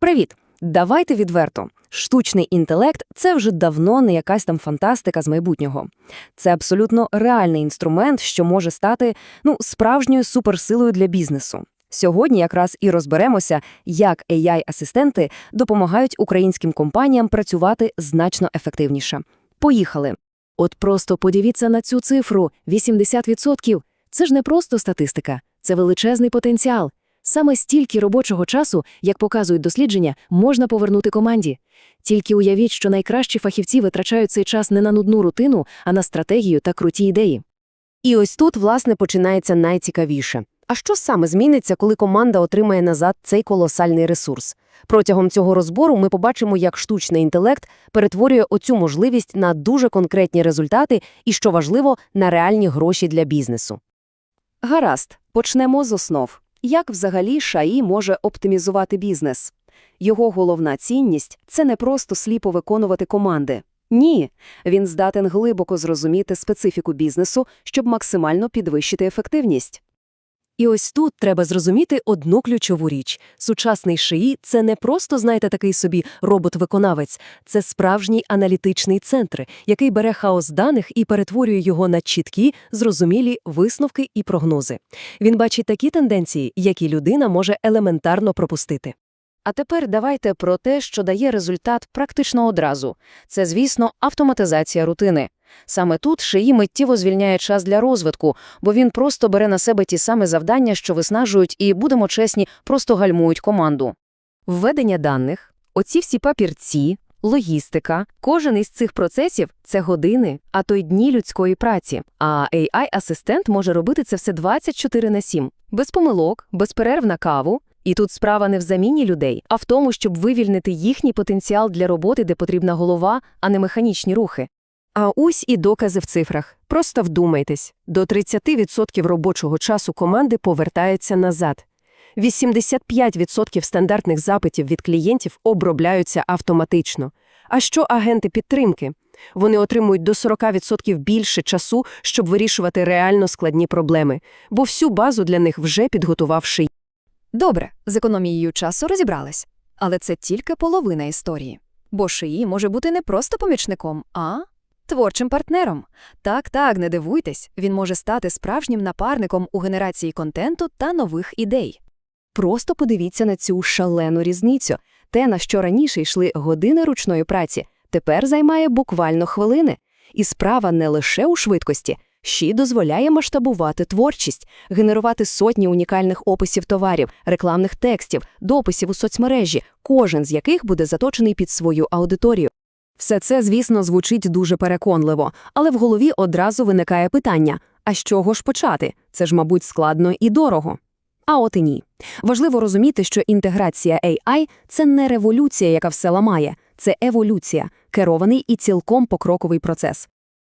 Привіт! Давайте відверто. Штучний інтелект – це вже давно не якась там фантастика з майбутнього. Це абсолютно реальний інструмент, що може стати ну, справжньою суперсилою для бізнесу. Сьогодні якраз і розберемося, як AI-асистенти допомагають українським компаніям працювати значно ефективніше. Поїхали! От просто подивіться на цю цифру – 80%. Це ж не просто статистика, це величезний потенціал. Саме стільки робочого часу, як показують дослідження, можна повернути команді. Тільки уявіть, що найкращі фахівці витрачають цей час не на нудну рутину, а на стратегію та круті ідеї. І ось тут, власне, починається найцікавіше. А що саме зміниться, коли команда отримає назад цей колосальний ресурс? Протягом цього розбору ми побачимо, як штучний інтелект перетворює оцю можливість на дуже конкретні результати і, що важливо, на реальні гроші для бізнесу. Гаразд, почнемо з основ. Як взагалі ШАІ може оптимізувати бізнес? Його головна цінність – це не просто сліпо виконувати команди. Ні, він здатен глибоко зрозуміти специфіку бізнесу, щоб максимально підвищити ефективність. І ось тут треба зрозуміти одну ключову річ. Сучасний ШИІ – це не просто, знаєте, такий собі робот-виконавець, це справжній аналітичний центр, який бере хаос даних і перетворює його на чіткі, зрозумілі висновки і прогнози. Він бачить такі тенденції, які людина може елементарно пропустити. А тепер давайте про те, що дає результат практично одразу. Це, звісно, автоматизація рутини. Саме тут шиї миттєво звільняє час для розвитку, бо він просто бере на себе ті самі завдання, що виснажують і, будемо чесні, просто гальмують команду. Введення даних, оці всі папірці, логістика, кожен із цих процесів – це години, а то й дні людської праці. А AI-асистент може робити це все 24 на 7. Без помилок, без перерв на каву. І тут справа не в заміні людей, а в тому, щоб вивільнити їхній потенціал для роботи, де потрібна голова, а не механічні рухи. А ось і докази в цифрах. Просто вдумайтесь, до 30% робочого часу команди повертається назад. 85% стандартних запитів від клієнтів обробляються автоматично. А що агенти підтримки? Вони отримують до 40% більше часу, щоб вирішувати реально складні проблеми, бо всю базу для них вже підготував ший. Добре, з економією часу розібрались. Але це тільки половина історії. Бо шиї може бути не просто помічником, а творчим партнером. Так, так, не дивуйтесь, він може стати справжнім напарником у генерації контенту та нових ідей. Просто подивіться на цю шалену різницю. Те, на що раніше йшли години ручної праці, тепер займає буквально хвилини. І справа не лише у швидкості, й дозволяє масштабувати творчість, генерувати сотні унікальних описів товарів, рекламних текстів, дописів у соцмережі, кожен з яких буде заточений під свою аудиторію. Все це, звісно, звучить дуже переконливо, але в голові одразу виникає питання: а з чого ж почати? Це ж, мабуть, складно і дорого. А от і ні. Важливо розуміти, що інтеграція AI – це не революція, яка все ламає, це еволюція, керований і цілком покроковий процес.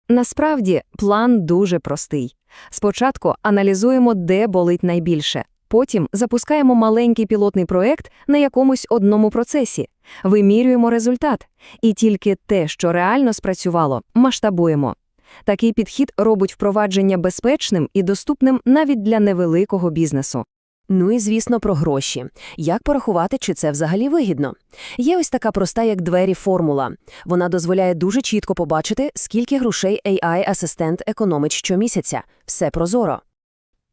Насправді, план дуже простий. Спочатку аналізуємо, де болить найбільше. Потім запускаємо маленький пілотний проект на якомусь одному процесі, вимірюємо результат. І тільки те, що реально спрацювало, масштабуємо. Такий підхід робить впровадження безпечним і доступним навіть для невеликого бізнесу. Ну і, звісно, про гроші. Як порахувати, чи це взагалі вигідно? Є ось така проста, як двері формула. Вона дозволяє дуже чітко побачити, скільки грошей AI-асистент економить щомісяця. Все прозоро.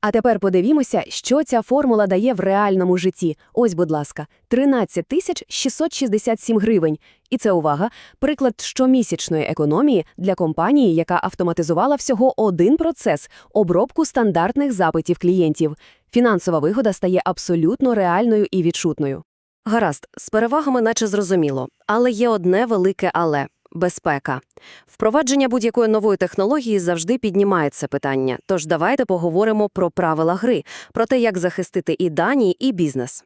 А тепер подивімося, що ця формула дає в реальному житті. Ось, будь ласка, 13 тисяч 667 гривень. І це, увага, приклад щомісячної економії для компанії, яка автоматизувала всього один процес – обробку стандартних запитів клієнтів. Фінансова вигода стає абсолютно реальною і відчутною. Гаразд, з перевагами наче зрозуміло. Але є одне велике «але» – безпека. Впровадження будь-якої нової технології завжди піднімає це питання. Тож давайте поговоримо про правила гри, про те, як захистити і дані, і бізнес.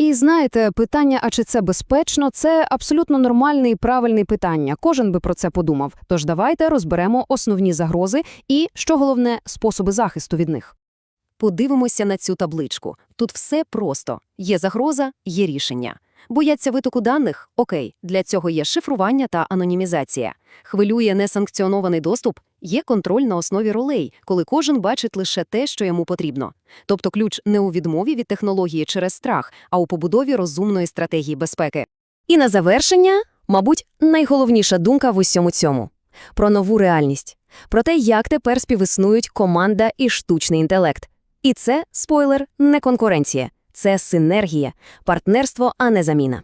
І знаєте, питання, а чи це безпечно, це абсолютно нормальне і правильне питання. Кожен би про це подумав. Тож давайте розберемо основні загрози і, що головне, способи захисту від них. Подивимося на цю табличку. Тут все просто. Є загроза, є рішення. Бояться витоку даних? Окей, для цього є шифрування та анонімізація. Хвилює несанкціонований доступ? Є контроль на основі ролей, коли кожен бачить лише те, що йому потрібно. Тобто ключ не у відмові від технології через страх, а у побудові розумної стратегії безпеки. І на завершення, мабуть, найголовніша думка в усьому цьому – про нову реальність. Про те, як тепер співіснують команда і штучний інтелект. І це, спойлер, не конкуренція. Це синергія, партнерство, а не заміна.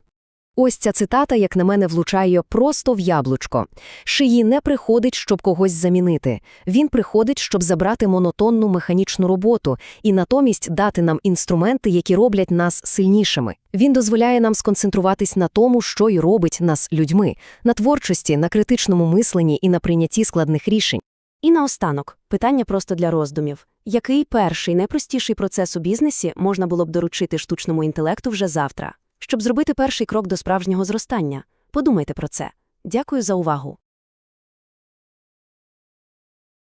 Ось ця цитата, як на мене, влучає просто в яблучко. Шиї не приходить, щоб когось замінити. Він приходить, щоб забрати монотонну механічну роботу і натомість дати нам інструменти, які роблять нас сильнішими. Він дозволяє нам сконцентруватись на тому, що й робить нас людьми, на творчості, на критичному мисленні і на прийнятті складних рішень. І наостанок, питання просто для роздумів. Який перший, найпростіший процес у бізнесі можна було б доручити штучному інтелекту вже завтра? Щоб зробити перший крок до справжнього зростання? Подумайте про це. Дякую за увагу.